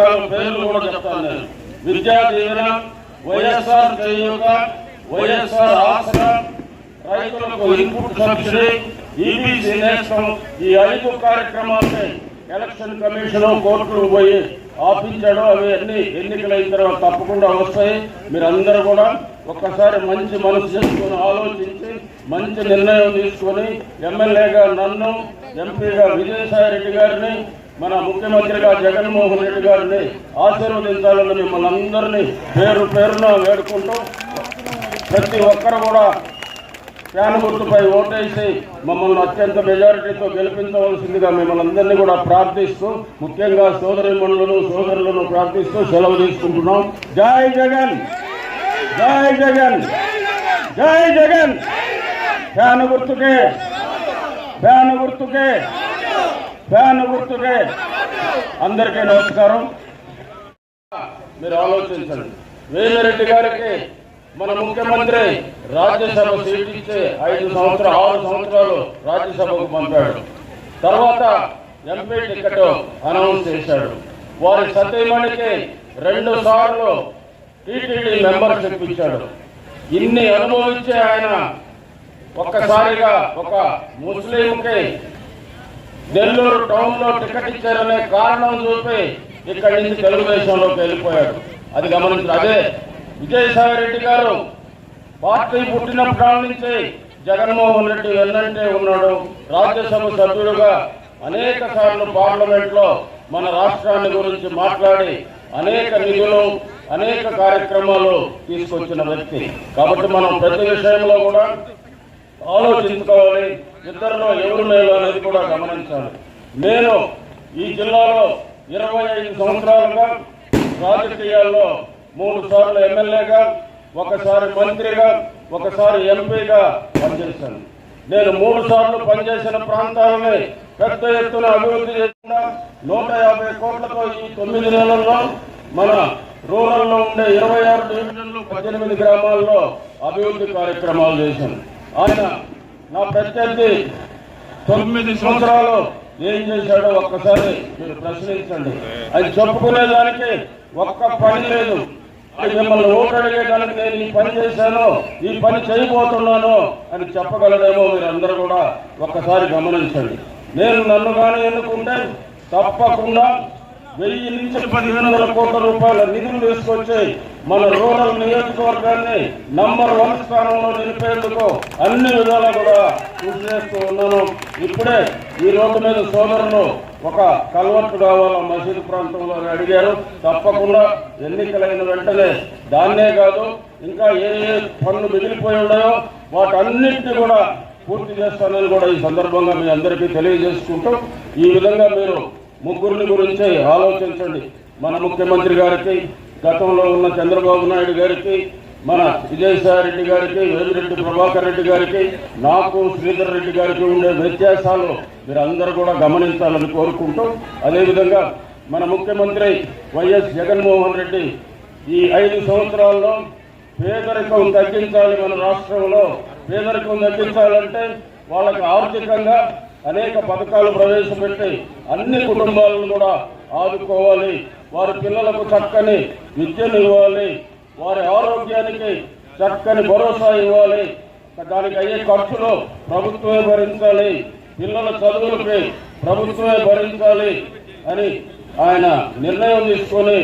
పథకాల పేర్లు కూడా చెప్తాను నేను. విద్యా దీవెన వైఎస్ఆర్ చేయూత వైఎస్ఆర్ ఆసరా రైతులకు ఇన్పుట్ సబ్సిడీ ఈబీసీ నేస్తం ఈ ఐదు కార్యక్రమాలని ఎలక్షన్ కమిషన్ కోర్టులు పోయి ఆపించడం అవి అన్ని ఎన్నికలైన తర్వాత తప్పకుండా వస్తాయి. మీరందరూ కూడా ఒక్కసారి మంచి మనసు చేసుకొని ఆలోచించి మంచి నిర్ణయం తీసుకొని ఎమ్మెల్యేగా నన్ను ఎంపీగా విజయసాయి రెడ్డి గారిని మన ముఖ్యమంత్రిగా జగన్మోహన్ రెడ్డి గారిని ఆశీర్వదించాలని మిమ్మల్ని అందరినీ పేరు పేరున వేడుకుంటూ ప్రతి ఒక్కరు కూడా ఫ్యాన్ గుర్తుపై ఓటేసి మమ్మల్ని అత్యంత మెజారిటీతో గెలిపించవలసిందిగా మిమ్మల్ని అందరినీ కూడా ప్రార్థిస్తూ ముఖ్యంగా సోదరిమణులను సోదరులను ప్రార్థిస్తూ సెలవు తీసుకుంటున్నాం. జై జగన్! జై జగన్! జై జగన్! ఫ్యాన్ గుర్తుకే! ఫ్యాన్ గుర్తుకే! ఫ్యాన్ గుర్తుకే అందరికీ నమస్కారం. మీరు ఆలోచించండి. వేమిరెడ్డి గారికి మన ముఖ్యమంత్రి రాజ్యసభ సీట్ ఇచ్చి ఐదు సంవత్సరాలు ఆరు సంవత్సరాలు రాజ్యసభకు పంపాడు. తర్వాత ఎంపీ టికెట్ అనౌన్స్ చేశాడు. వారి సతీమణికి రెండు సార్లు టీటీడీ మెంబర్షిప్ ఇచ్చాడు. ఇన్ని అనుభవించే ఆయన ఒక్కసారిగా ఒక ముస్లింకి నెల్లూరు టౌన్లో టికెట్ ఇచ్చారనే కారణం చూపి ఇక్కడి నుంచి తెలుగుదేశంలోకి వెళ్ళిపోయాడు. అది గమనించారు అదే విజయసాయి రెడ్డి గారు పార్టీ పుట్టినప్పటి నుంచి జగన్మోహన్ రెడ్డి వెన్నంటే ఉన్నాడు. రాజ్యసభ సభ్యుడుగా అనేక సార్లు పార్లమెంట్లో మన రాష్ట్రాన్ని గురించి మాట్లాడి అనేక నిధులు అనేక కార్యక్రమాలు తీసుకొచ్చిన వ్యక్తి. కాబట్టి మనం ప్రతి విషయంలో కూడా ఆలోచించుకోవాలి. ఇద్దరిలో ఎవరు మేలు అనేది కూడా గమనించాలి. నేను ఈ జిల్లాలో ఇరవై ఐదు సంవత్సరాలుగా రాజకీయాల్లో మూడు సార్లు ఎమ్మెల్యేగా ఒకసారి మంత్రిగా ఒకసారి ఎంపీగా పనిచేశాను. నేను మూడు సార్లు పనిచేసిన ప్రాంతాలని పెద్ద ఎత్తున అభివృద్ధి చేసిన నూట యాభై కోట్లతో ఈ తొమ్మిది నెలల్లో మన రూరల్లో ఉండే ఇరవై ఆరు డివిజన్లు పద్దెనిమిది గ్రామాల్లో అభివృద్ధి కార్యక్రమాలు చేశాను. ఆయన నా ప్రత్యర్థి తొమ్మిది సంవత్సరాలు ఏం చేశాడో ఒక్కసారి మీరు ప్రశ్నించండి. అది చెప్పుకునేదానికి ఒక్క పని లేదు. అది మిమ్మల్ని ఓటు అడిగేదానికి నేను ఈ పని చేశాను ఈ పని చేయబోతున్నాను అని చెప్పగలడేమో మీరు అందరూ కూడా ఒక్కసారి గమనించండి. నేను నన్ను కానీ ఎన్నుకుంటే తప్పకుండా వెయ్యి నుంచి పదిహేను వందల కోట్ల రూపాయల నిధులు తీసుకొచ్చి మన రూరల్ నియోజకవర్గాన్ని నంబర్ వన్ స్థానంలో నిలిపేందుకు అన్ని విధాలా కూడా కృషి చేస్తూ ఉన్నాను. ఇప్పుడే ఈ రోడ్డు మీద సోదరులు ఒక కల్వర్టు కావాలా మసీదు ప్రాంతంలో అడిగారు. తప్పకుండా ఎన్నికలైన వెంటనే దాన్నే కాదు ఇంకా ఏ ఏ పనులు మిగిలిపోయి ఉన్నాయో వాటన్నింటినీ కూడా పూర్తి చేస్తానని కూడా ఈ సందర్భంగా మీ అందరికీ తెలియజేసుకుంటూ ఈ విధంగా మీరు ముగ్గురిని గురించి ఆలోచించండి. మన ముఖ్యమంత్రి గారికి గతంలో ఉన్న చంద్రబాబు నాయుడు గారికి మన విజయసాయి రెడ్డి గారికి వేమిరెడ్డి ప్రభాకర్ రెడ్డి గారికి నాకు శ్రీధర్ రెడ్డి గారికి ఉండే వ్యత్యాసాలు మీరు కూడా గమనించాలని కోరుకుంటూ అదేవిధంగా మన ముఖ్యమంత్రి వైఎస్ జగన్మోహన్ రెడ్డి ఈ ఐదు సంవత్సరాల్లో పేదరికం తగ్గించాలి మన రాష్ట్రంలో. పేదరికం తగ్గించాలంటే వాళ్ళకి ఆర్థికంగా అనేక పథకాలు ప్రవేశపెట్టి అన్ని కుటుంబాలను కూడా ఆదుకోవాలి. వారి పిల్లలకు చక్కని విద్యను ఇవ్వాలి వారి ఆరోగ్యానికి చక్కని భరోసా ఇవ్వాలి. దానికి అయ్యే ఖర్చులు ప్రభుత్వమే భరించాలి. పిల్లల చదువులకి ప్రభుత్వమే భరించాలి అని ఆయన నిర్ణయం తీసుకొని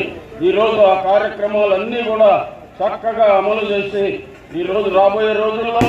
ఈరోజు ఆ కార్యక్రమాలన్నీ కూడా చక్కగా అమలు చేసి ఈరోజు రాబోయే రోజుల్లో